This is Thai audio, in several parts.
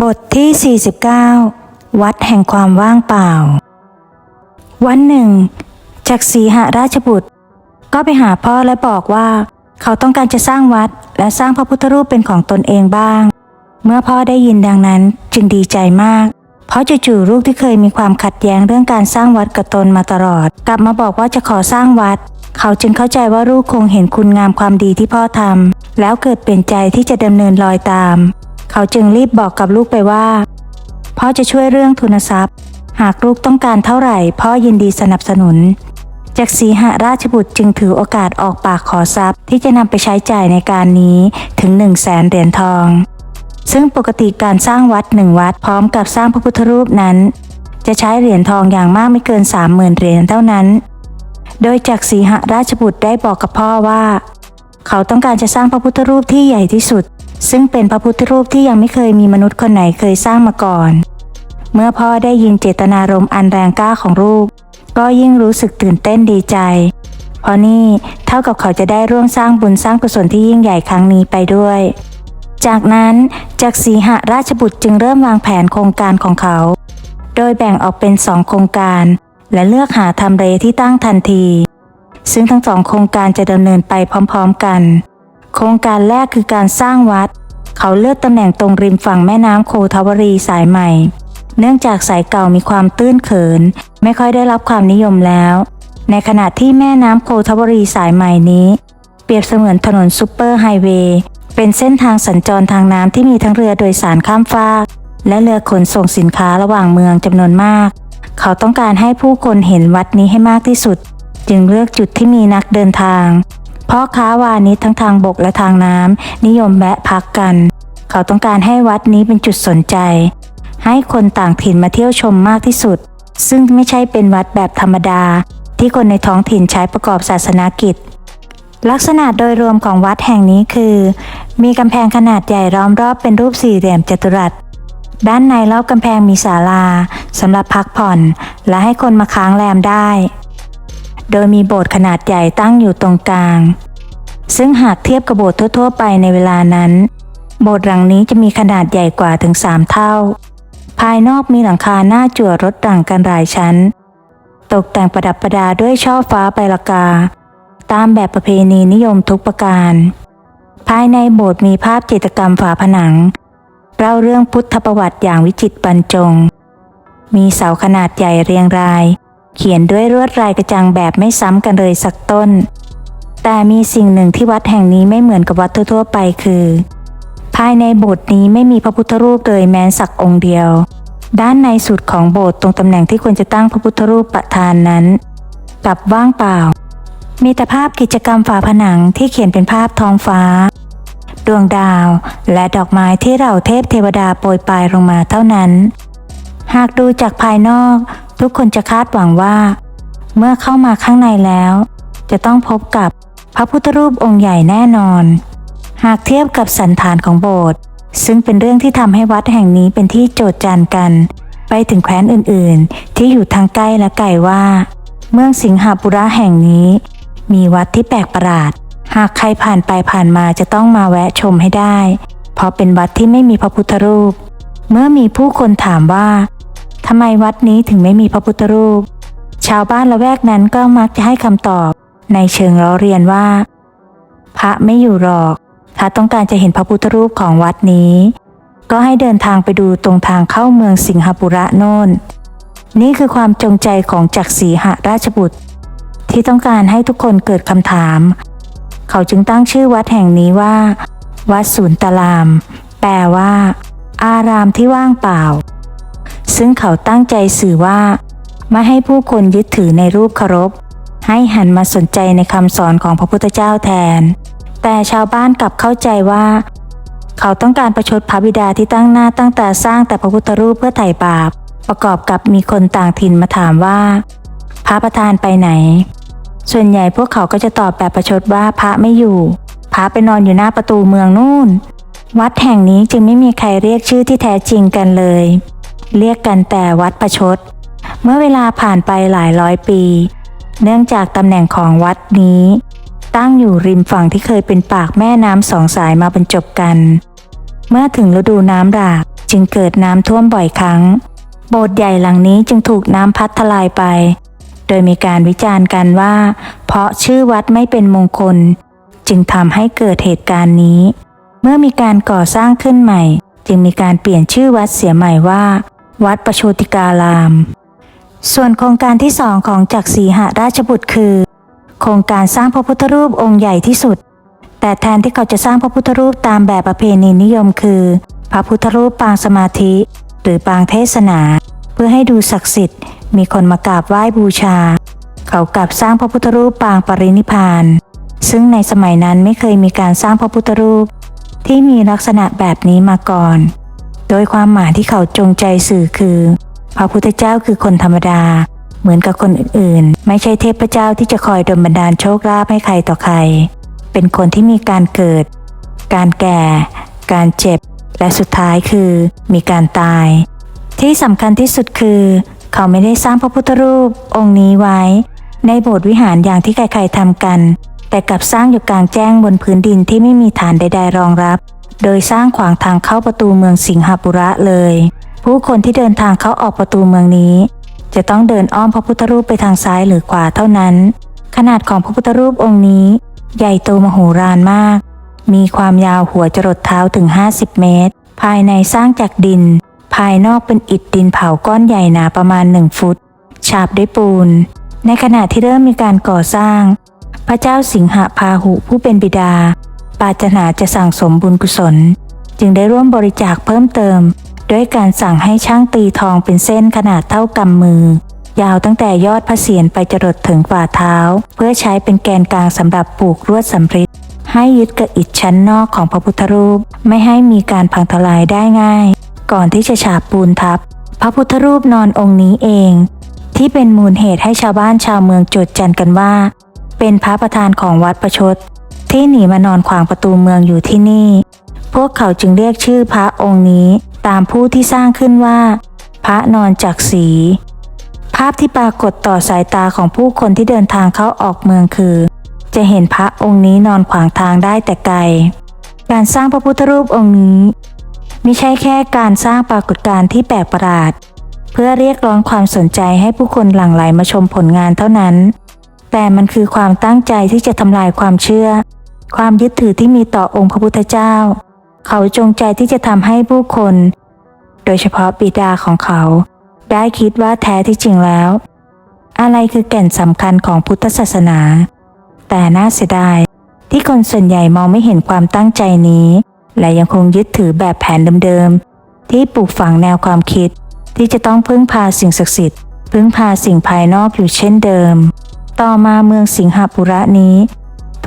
บทที่ 49 วัดแห่งความว่างเปล่า วันหนึ่งจักรสีหราชบุตร ก็ไปหาพ่อและบอกว่า เขาต้องการจะสร้างวัดและสร้างพระพุทธรูปเป็นของตนเองบ้าง เมื่อพ่อได้ยินดังนั้นจึงดีใจมาก เพราะจู่ๆลูกที่เคยมีความขัดแย้งเรื่องการสร้างวัดกับตนมาตลอด กลับมาบอกว่าจะขอสร้างวัด เขาจึงเข้าใจว่าลูกคงเห็นคุณงามความดีที่พ่อทำแล้วเกิดเปลี่ยนใจที่จะดำเนินรอยตาม เขาจึงรีบบอกกับลูกไปว่าพ่อจะช่วยเรื่องทุนทรัพย์ หากลูกต้องการเท่าไหร่พ่อยินดีสนับสนุน จากสีหราชบุตรจึงถือโอกาสออกปากขอทรัพย์ ที่จะนำไปใช้จ่ายในการนี้ถึง1นึ่งแสนเหรียญทอง ซึ่งปกติการสร้างวัดหนึ่งวัดพร้อมกับสร้างพระพุทธรูปนั้น จะใช้เหรียญทองอย่างมากไม่เกิน 30,000เหรียญเท่านั้น โดยจากสีหราชบุตรได้บอกกับพ่อว่า เขาต้องการจะสร้างพระพุทธรูปที่ใหญ่ที่สุด ซึ่งเป็นพระพุทธรูปที่ยังไม่เคยมีมนุษย์คนไหนเคยสร้างมาก่อน เมื่อพ่อได้ยินเจตนารมณ์อันแรงกล้าของลูกก็ยิ่งรู้สึกตื่นเต้นดีใจ เพราะนี่เท่ากับเขาจะได้ร่วมสร้างบุญสร้างกุศลที่ยิ่งใหญ่ครั้งนี้ไปด้วย จากนั้นจักรสีหราชบุตรจึงเริ่มวางแผนโครงการของเขา โดยแบ่งออกเป็นสองโครงการ และเลือกหาทำเลที่ตั้งทันที ซึ่งทั้งสองโครงการจะดำเนินไปพร้อม ๆ กัน โครงการแรกคือการสร้างวัด เขาเลือกตำแหน่งตรงริมฝั่งแม่น้ำโคทาวรีสายใหม่ เนื่องจากสายเก่ามีความตื้นเขิน ไม่ค่อยได้รับความนิยมแล้ว ในขณะที่แม่น้ำโคทาวรีสายใหม่นี้ เปรียบเสมือนถนนซูเปอร์ไฮเวย์เป็นเส้นทางสัญจรทางน้ำที่มีทั้งเรือโดยสารข้ามฟาก และเรือขนส่งสินค้าระหว่างเมืองจำนวนมาก เขาต้องการให้ผู้คนเห็นวัดนี้ให้มากที่สุด จึงเลือกจุดที่มีนักเดินทาง พ่อค้าวานิชทั้งทางบกและทางน้ำนิยมแวะพักกัน เขาต้องการให้วัดนี้เป็นจุดสนใจ ให้คนต่างถิ่นมาเที่ยวชมมากที่สุด ซึ่งไม่ใช่เป็นวัดแบบธรรมดา ที่คนในท้องถิ่นใช้ประกอบศาสนากิจ ลักษณะโดยรวมของวัดแห่งนี้คือ มีกำแพงขนาดใหญ่ล้อมรอบเป็นรูปสี่เหลี่ยมจัตุรัสด้านในรอบกำแพงมีศาลาสำหรับพักผ่อน และให้คนมาค้างแรมได้ โดยมีโบสถ์ขนาดใหญ่ตั้งอยู่ตรงกลาง ซึ่งหากเทียบกับโบสถ์ทั่ว ๆ ไปในเวลานั้น โบสถ์หลังนี้จะมีขนาดใหญ่กว่าถึงสามเท่า ภายนอกมีหลังคาหน้าจั่วรถต่างกันหลายชั้น ตกแต่งประดับประดาด้วยช่อฟ้าใบละกา ตามแบบประเพณีนิยมทุกประการ ภายในโบสถ์มีภาพจิตรกรรมฝาผนังเล่าเรื่องพุทธประวัติอย่างวิจิตรบรรจง มีเสาขนาดใหญ่เรียงราย เขียนด้วยลวดลายกระจังแบบไม่ซ้ำกันเลยสักต้น แต่มีสิ่งหนึ่งที่วัดแห่งนี้ไม่เหมือนกับวัดทั่วๆไปคือ ภายในโบสถ์นี้ไม่มีพระพุทธรูปเลยแม้สักองค์เดียว ด้านในสุดของโบสถ์ตรงตำแหน่งที่ควรจะตั้งพระพุทธรูปประธานนั้นกลับว่างเปล่า มีแต่ภาพกิจกรรมฝาผนังที่เขียนเป็นภาพท้องฟ้า ดวงดาวและดอกไม้ที่เหล่าเทพเทวดาโปรยปลายลงมาเท่านั้น หากดูจากภายนอก ทุกคนจะคาดหวังว่า เมื่อเข้ามาข้างในแล้ว จะต้องพบกับพระพุทธรูปองค์ใหญ่แน่นอน หากเทียบกับสันฐานของโบสถ์ซึ่งเป็นเรื่องที่ทำให้วัดแห่งนี้เป็นที่โจทย์จันกัน ไปถึงแคว้นอื่นๆ ที่อยู่ทางใกล้และไกลว่า เมืองสิงหาปุระแห่งนี้ มีวัดที่แปลกประหลาด หากใครผ่านไปผ่านมาจะต้องมาแวะชมให้ได้ เพราะเป็นวัดที่ไม่มีพระพุทธรูป เมื่อมีผู้คนถามว่า ทำไมวัดนี้ถึงไม่มีพระพุทธรูป ชาวบ้านละแวกนั้นก็มักจะให้คำตอบ ในเชิงล้อเรียนว่า พระไม่อยู่หรอก ถ้าต้องการจะเห็นพระพุทธรูปของวัดนี้ ก็ให้เดินทางไปดูตรงทางเข้าเมืองสิงหปุระโน่น นี่คือความจงใจของจักรศรีหราชบุตร ที่ต้องการให้ทุกคนเกิดคำถาม เขาจึงตั้งชื่อวัดแห่งนี้ว่า วัดศูนย์ตาราม แปลว่า อารามที่ว่างเปล่า ซึ่งเขาตั้งใจสื่อว่า ไม่ให้ผู้คนยึดถือในรูปเคารพ ให้หันมาสนใจในคำสอนของพระพุทธเจ้าแทน แต่ชาวบ้านกลับเข้าใจว่า เขาต้องการประชดพระบิดาที่ตั้งหน้าตั้งตาสร้างแต่พระพุทธรูปเพื่อไถ่บาป ประกอบกับมีคนต่างถิ่นมาถามว่า พระประธานไปไหน ส่วนใหญ่พวกเขาก็จะตอบแบบประชดว่าพระไม่อยู่ พระไปนอนอยู่หน้าประตูเมืองนู่นวัดแห่งนี้จึงไม่มีใครเรียกชื่อที่แท้จริงกันเลย เรียกกันแต่วัดประชด เมื่อเวลาผ่านไปหลายร้อยปี เนื่องจากตำแหน่งของวัดนี้ ตั้งอยู่ริมฝั่งที่เคยเป็นปากแม่น้ำสองสายมาบรรจบกัน เมื่อถึงฤดูน้ำหลากจึงเกิดน้ำท่วมบ่อยครั้ง โบสถ์ใหญ่หลังนี้จึงถูกน้ำพัดทลายไป โดยมีการวิจารณ์กันว่า เพราะชื่อวัดไม่เป็นมงคล จึงทำให้เกิดเหตุการณ์นี้ เมื่อมีการก่อสร้างขึ้นใหม่ จึงมีการเปลี่ยนชื่อวัดเสียใหม่ว่า วัดประโชติการาม ส่วนโครงการที่สองของจักรศรีหราชบุตรคือ โครงการสร้างพระพุทธรูปองค์ใหญ่ที่สุด แต่แทนที่เขาจะสร้างพระพุทธรูปตามแบบประเพณีนิยมคือ พระพุทธรูปปางสมาธิ หรือปางเทศนา เพื่อให้ดูศักดิ์สิทธิ์ มีคนมากราบไหว้บูชา เขากลับสร้างพระพุทธรูปปางปรินิพพานซึ่งในสมัยนั้นไม่เคยมีการสร้างพระพุทธรูปที่มีลักษณะแบบนี้มาก่อน โดยความหมายที่เขาจงใจสื่อคือ พระพุทธเจ้าคือคนธรรมดา เหมือนกับคนอื่นๆ ไม่ใช่เทพเจ้าที่จะคอยดลบันดาลโชคลาภให้ใครต่อใคร เป็นคนที่มีการเกิด การแก่ การเจ็บ และสุดท้ายคือ มีการตาย ที่สำคัญที่สุดคือ เขาไม่ได้สร้างพระพุทธรูปองค์นี้ไว้ ในโบสถ์วิหารอย่างที่ใครๆทำกัน แต่กลับสร้างอยู่กลางแจ้งบนพื้นดินที่ไม่มีฐานใด ๆ รองรับ โดยสร้างขวางทางเข้าประตูเมืองสิงหบุระเลย ผู้คนที่เดินทางเข้าออกประตูเมืองนี้ จะต้องเดินอ้อมพระพุทธรูปไปทางซ้ายหรือขวาเท่านั้น ขนาดของพระพุทธรูปองค์นี้ ใหญ่โตมโหฬารมาก มีความยาวหัวจรดเท้าถึง 50 เมตร ภายในสร้างจากดิน ภายนอกเป็นอิฐดินเผาก้อนใหญ่หนาประมาณ1ฟุต ฉาบด้วยปูน ในขณะที่เริ่มมีการก่อสร้าง พระเจ้าสิงหพาหุผู้เป็นบิดา ปรารถนาจะสั่งสมบุญกุศล จึงได้ร่วมบริจาคเพิ่มเติม ด้วยการสั่งให้ช่างตีทองเป็นเส้นขนาดเท่ากำมือ ยาวตั้งแต่ยอดพระเศียรไปจรดถึงฝ่าเท้า เพื่อใช้เป็นแกนกลางสำหรับปลูกลวดสำริดให้ยึดกับอิฐชั้นนอกของพระพุทธรูป ไม่ให้มีการพังทลายได้ง่าย ก่อนที่จะฉาบปูนทับ พระพุทธรูปนอนองค์นี้เอง ที่เป็นมูลเหตุให้ชาวบ้านชาวเมืองโจดจันกันว่า เป็นพระประธานของวัดประชด ที่หนีมานอนขวางประตูเมืองอยู่ที่นี่ พวกเขาจึงเรียกชื่อพระองค์นี้ตามผู้ที่สร้างขึ้นว่า พระนอนจักรีภาพที่ปรากฏต่อสายตาของผู้คนที่เดินทางเข้าออกเมืองคือ จะเห็นพระองค์นี้นอนขวางทางได้แต่ไกล การสร้างพระพุทธรูปองค์นี้ไม่ใช่แค่การสร้างปรากฏการณ์ที่แปลกประหลาด เพื่อเรียกร้องความสนใจให้ผู้คนหลั่งไหลมาชมผลงานเท่านั้น แต่มันคือความตั้งใจที่จะทำลายความเชื่อ ความยึดถือที่มีต่อองค์พระพุทธเจ้า เขาจงใจที่จะทำให้ผู้คน โดยเฉพาะบิดาของเขา ได้คิดว่าแท้ที่จริงแล้ว อะไรคือแก่นสำคัญของพุทธศาสนา แต่น่าเสียดายที่คนส่วนใหญ่มองไม่เห็นความตั้งใจนี้ และยังคงยึดถือแบบแผนเดิมๆ ที่ปลูกฝังแนวความคิด ที่จะต้องพึ่งพาสิ่งศักดิ์สิทธิ์พึ่งพาสิ่งภายนอกอยู่เช่นเดิม ต่อมาเมืองสิงหปุระนี้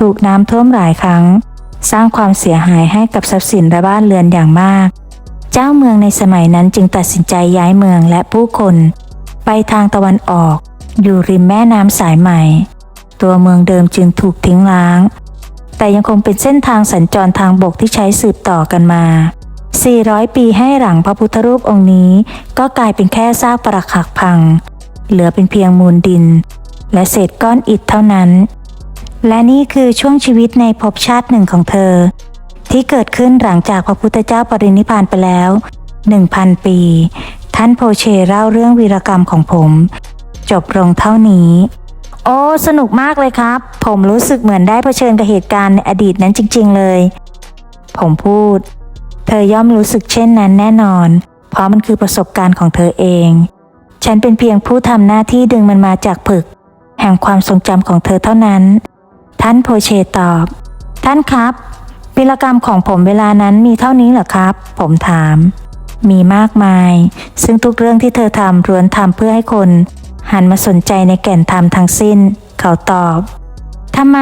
ถูกน้ำท่วมหลายครั้ง สร้างความเสียหายให้กับทรัพย์สินและบ้านเรือนอย่างมาก เจ้าเมืองในสมัยนั้นจึงตัดสินใจย้ายเมืองและผู้คน ไปทางตะวันออก อยู่ริมแม่น้ำสายใหม่ ตัวเมืองเดิมจึงถูกทิ้งร้าง แต่ยังคงเป็นเส้นทางสัญจรทางบกที่ใช้สืบต่อกันมา400 ปีให้หลังพระพุทธรูปองค์นี้ ก็กลายเป็นแค่ซากปรักหักพัง เหลือเป็นเพียงมูลดิน และเศษก้อนอิฐเท่านั้น และนี่คือช่วงชีวิตในภพชาติหนึ่งของเธอ ที่เกิดขึ้นหลังจากพระพุทธเจ้าปรินิพานไปแล้ว1,000 ปี ท่านโพเชเล่าเรื่องวีรกรรมของผม จบลงเท่านี้ โอ้สนุกมากเลยครับ ผมรู้สึกเหมือนได้เผชิญกับเหตุการณ์ในอดีตนั้นจริง ๆ เลย ผมพูด เธอย่อมรู้สึกเช่นนั้นแน่นอน เพราะมันคือประสบการณ์ของเธอเอง ฉันเป็นเพียงผู้ทำหน้าที่ดึงมันมาจากผึก แห่งความทรงจำของเธอเท่านั้น ท่านโพเชตอบ ท่านครับวิรกรรมของผมเวลานั้นมีเท่านี้เหรอครับ ผมถาม มีมากมาย ซึ่งทุกเรื่องที่เธอทำล้วนทำเพื่อให้คน หันมาสนใจในแก่นธรรมทั้งสิ้น เขาตอบทำไม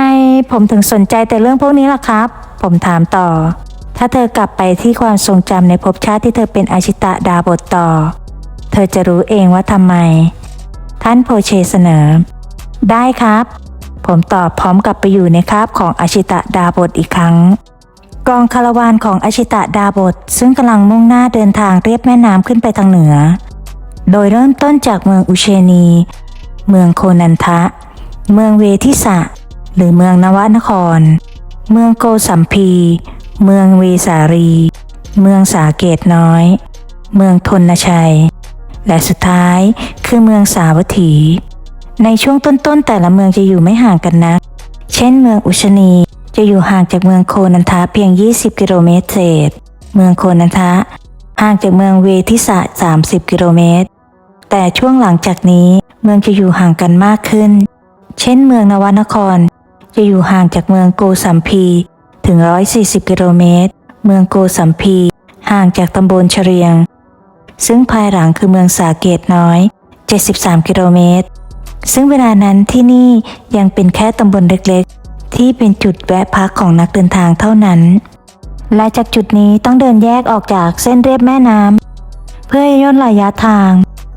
ผมถึงสนใจแต่เรื่องพวกนี้ล่ะครับ ผมถามต่อ ถ้าเธอกลับไปที่ความทรงจำในภพชาติที่เธอเป็นอาชิตะดาบทต่อ เธอจะรู้เองว่าทำไม ท่านโพเชเสนอ ได้ครับ ผมตอบพร้อมกับไปอยู่ในคาบของอาชิตะดาบทอีกครั้ง กองคาราวานของอาชิตะดาบทซึ่งกำลังมุ่งหน้าเดินทางเรียบแม่น้ำขึ้นไปทางเหนือ โดยเริ่มต้นจากเมืองอุเชนี เมืองโคนันทะ เมืองเวทิสะ หรือเมืองนวนคร เมืองโกสัมพี เมืองเวสารี เมืองสาเกตน้อย เมืองทนชัย และสุดท้ายคือเมืองสาวัตถี ในช่วงต้นๆแต่ละเมืองจะอยู่ไม่ห่างกันนัก เช่นเมืองอุชนีจะอยู่ห่างจากเมืองโคนันทะเพียง 20 กิโลเมตรเศษ เมืองโคนันทะห่างจากเมืองเวทิสะ 30 กิโลเมตร แต่ช่วงหลังจากนี้เมืองจะอยู่ห่างกันมากขึ้น เช่นเมืองนวนคร จะอยู่ห่างจากเมืองโกสัมพีถึง 140 กิโลเมตร เมืองโกสัมพีห่างจากตำบลเฉรียง ซึ่งภายหลังคือเมืองสาเกตน้อย 73 กิโลเมตร ซึ่งเวลานั้นที่นี่ยังเป็นแค่ตำบลเล็กๆ ที่เป็นจุดแวะพักของนักเดินทางเท่านั้น และจากจุดนี้ต้องเดินแยกออกจากเส้นเรียบแม่น้ำเพื่อย่นระยะทาง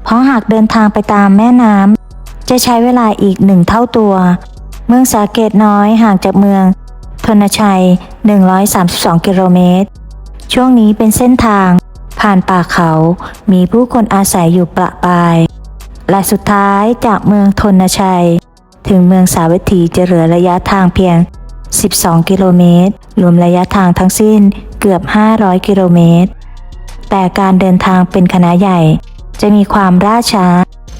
เพราะหากเดินทางไปตามแม่น้ำจะใช้เวลาอีกหนึ่งเท่าตัว เมืองสาเกตน้อยห่างจากเมืองธนชัย 132 กิโลเมตร ช่วงนี้เป็นเส้นทาง ผ่านป่าเขา มีผู้คนอาศัยอยู่ประปาย และสุดท้ายจากเมืองทนชัย ถึงเมืองสาวัตถีจะเหลือระยะทางเพียง 12 กิโลเมตร รวมระยะทางทั้งสิ้นเกือบ 500 กิโลเมตร แต่การเดินทางเป็นคณะใหญ่ จะมีความล่าช้า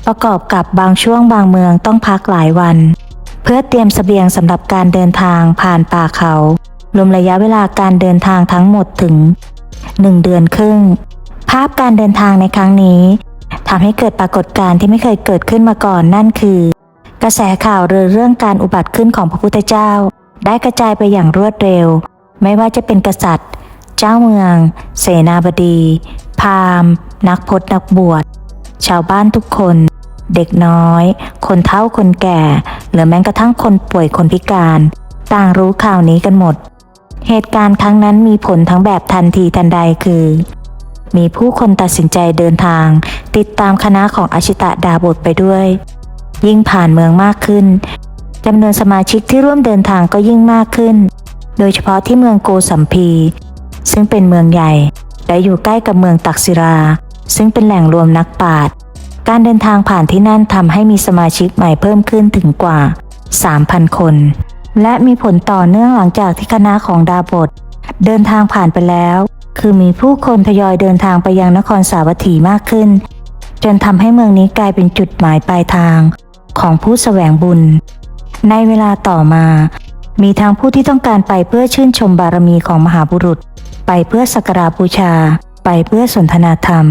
ประกอบกับบางช่วงบางเมืองต้องพักหลายวัน เพื่อเตรียมเสบียงสำหรับการเดินทางผ่านป่าเขา รวมระยะเวลาการเดินทางทั้งหมดถึง 1 เดือนครึ่ง ภาพการเดินทางในครั้งนี้ ทำให้เกิดปรากฏการณ์ที่ไม่เคยเกิดขึ้นมาก่อนนั่นคือ กระแสข่าวเรือเรื่องการอุบัติขึ้นของพระพุทธเจ้า ได้กระจายไปอย่างรวดเร็ว ไม่ว่าจะเป็นกษัตริย์ เจ้าเมือง เสนาบดี พราหมณ์ นักพจนักบวช ชาวบ้านทุกคน เด็กน้อย คนเฒ่าคนแก่ หรือแม้กระทั่งคนป่วยคนพิการ ต่างรู้ข่าวนี้กันหมด เหตุการณ์ครั้งนั้นมีผลทั้งแบบทันทีทันใดคือ มีผู้คนตัดสินใจเดินทาง ติดตามคณะของอาชิตะดาบทไปด้วย ยิ่งผ่านเมืองมากขึ้นจำนวนสมาชิกที่ร่วมเดินทางก็ยิ่งมากขึ้น โดยเฉพาะที่เมืองโกสัมพี ซึ่งเป็นเมืองใหญ่ และอยู่ใกล้กับเมืองตักศิรา ซึ่งเป็นแหล่งรวมนักปราชญ์การเดินทางผ่านที่นั่นทำให้มีสมาชิกใหม่เพิ่มขึ้นถึงกว่า 3,000 คน และมีผลต่อเนื่องหลังจากที่คณะของดาบท เดินทางผ่านไปแล้ว คือมีผู้คนทยอยเดินทางไปยังนครสาวัตถีมากขึ้น จนทำให้เมืองนี้กลายเป็นจุดหมายปลายทางของผู้แสวงบุญ ในเวลาต่อมา มีทั้งผู้ที่ต้องการไปเพื่อชื่นชมบารมีของมหาบุรุษ ไปเพื่อสักการบูชา ไปเพื่อสนทนาธรรม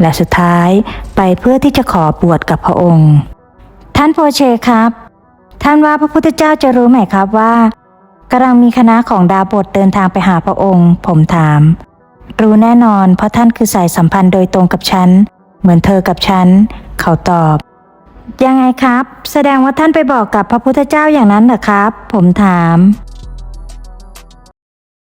และสุดท้ายไปเพื่อที่จะขอบวชกับพระองค์ ท่านโพเชครับ ท่านว่าพระพุทธเจ้าจะรู้ไหมครับว่ากำลังมีคณะของดาบทเดินทางไปหาพระองค์ ผมถาม รู้แน่นอนเพราะท่านคือสายสัมพันธ์โดยตรงกับฉัน เหมือนเธอกับฉัน เขาตอบ ยังไงครับ แสดงว่าท่านไปบอกกับพระพุทธเจ้าอย่างนั้นเหรอครับ ผมถาม